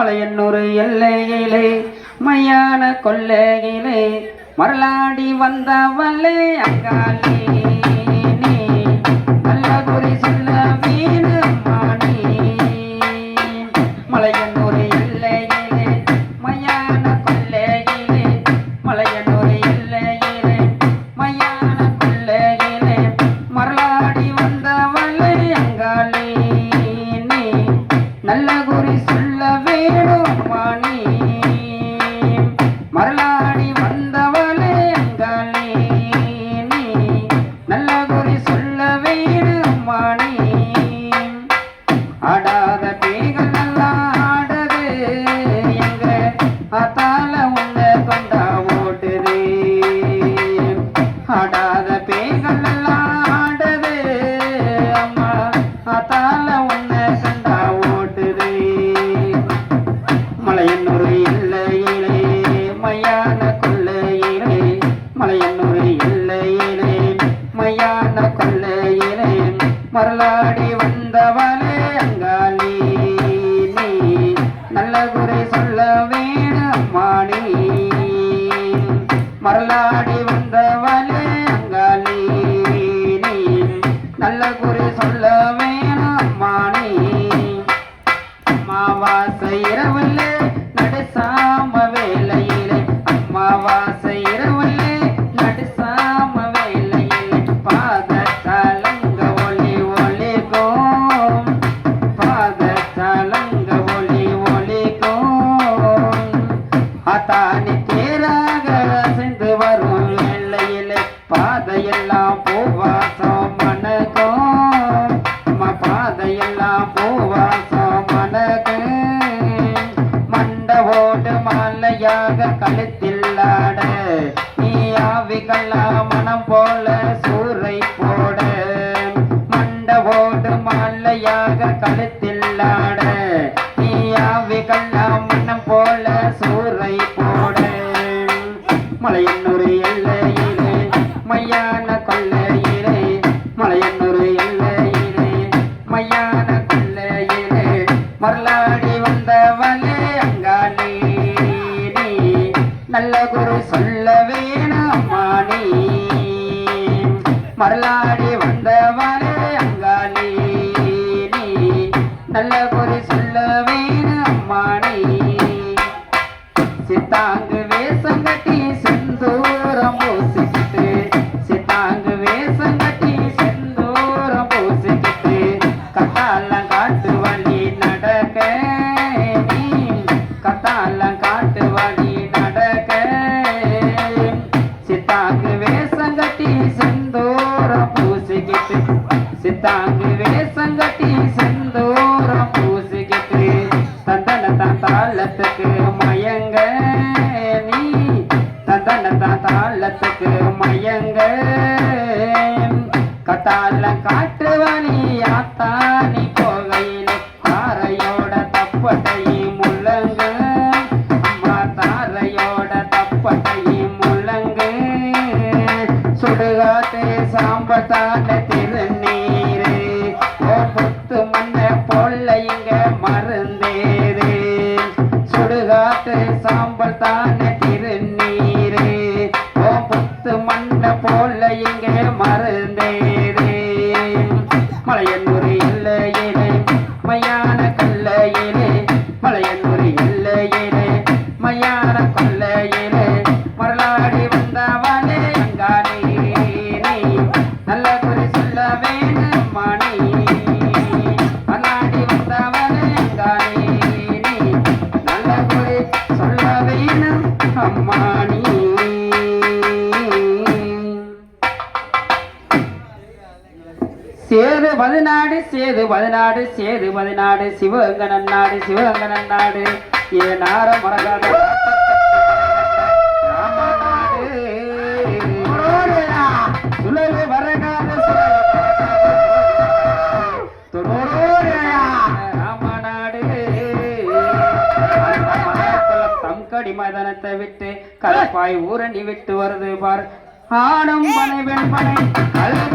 மலையன்னொரு எல்லையிலே மையான கொள்ளையிலே மரளாடி வந்தவளே அங்காலே மலையன்னூர் எல்லையிலே பாதையெல்லாம் பூவாசம் மணக்கும் அம்மா பாதையெல்லாம் பூவாசம் மனகு மண்டவோடு மாலையாக கழுத்தில் ஆட நீ ஆவிகள்லாம் மனம் போல சூறை போட. மண்டவோடு மாலையாக கழுத்தில் ஆட நீ ஆவிகள்லாம் மனம் போல சூறை போட. மலையன்னூர் எல்லை மையான கொல்லையிலே மலையன்னூர் எல்லையிலே மையான கொல்லையிலே மரளாடி வந்தவளே அங்காளி நீ. நல்ல குரு சொல்ல வேணாமா நீ? மரளாடி வந்தவளே அங்காளி நீ. நல்ல குரு சொல்ல வேணாமா நீ? சித்தாங்கு வேசங்கட்டி கட்டி செந்தூரம் காட்டு வழி நடக்க நீ கத்தாலம் காட்டு வழி நடக்க. சித்தாங்கு வேசங்கட்டி கட்டி பூசிக்கிட்டு சித்தாங்கு வேசங்கட்டி கட்டி பூசிக்கிட்டு தந்தன தான் தாளத்துக்கு மயங்க நீ தந்தன தான் தாளத்துக்கு தானே சேது பதினாடு சேது பதினாடு சேது பதினாடு சிவகங்கனன் நாடு சிவகங்கனன் நாடு. ஏ நார மரகாத மைதானத்தை விட்டு கலப்பாய் ஊரணி விட்டு வருது பார். ஆடும் பனை வெண்பனை. கல்வி